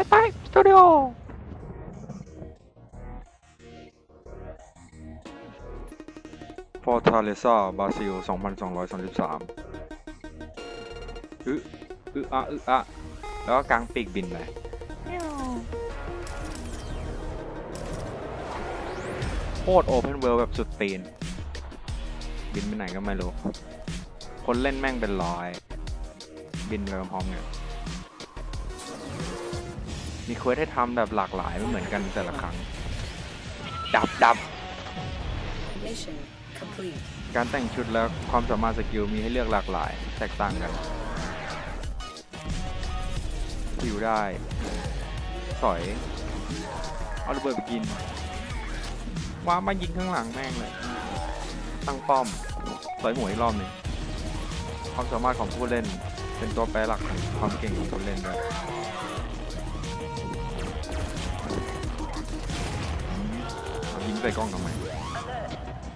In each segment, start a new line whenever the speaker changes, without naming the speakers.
จัดไปสตูดิโอฟอร์ทาเลซ่าบราซิล 2233อึอึอะอึอะแล้วก็กลางปีกบินไปโคตรโอเพนเวิลด์แบบสุดตีน บินไปไหนก็ไม่รู้ คนเล่นแม่งเป็นร้อย บินไปพร้อมๆกัน มีเควสให้ทำแบบหลากหลายไม่เหมือนกันแต่ละครั้ง ดับดับ
Mission complete.
การแต่งชุดและความสามารถสกิลมีให้เลือกหลากหลาย แตกต่างกันหิวได้ สอย เอาระเบิดไปกินว้ามายิงข้างหลังแม่งเลย ตั้งป้อม สอยหมวยอีกรอบหนึ่งความสามารถของผู้เล่น เป็นตัวแปรหลักของความเก่งของผู้เล่นด้วย ใส่กล้องทำไม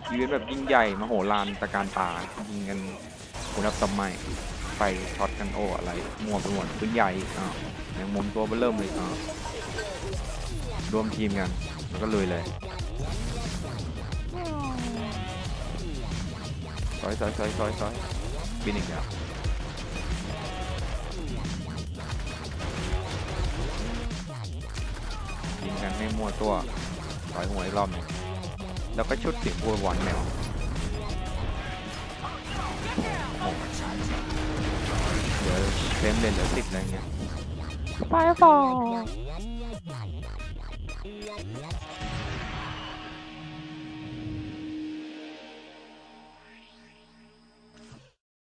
อีเวนต์แบบยิ่งใหญ่มโหฬารตะการตายิงกันคุณรับสมัยไปช็อตกันโอ้อะไรมัวไปหมดปืนใหญ่อ้าวยังมุมตัวเบอเริ่มเลยอ้ารวมทีมกันแล้วก็เลยเลยซอยซอยซอยซอยซอยบินอีกแล้วยิงกันให้มัวตัว ร้อยหัวอีกรอบนึงแล้วก็ชุดเสียงวัววอนแมวเดี๋ยวเฟมเลนเหลือสิบอะไรเงี้ยไปต่อ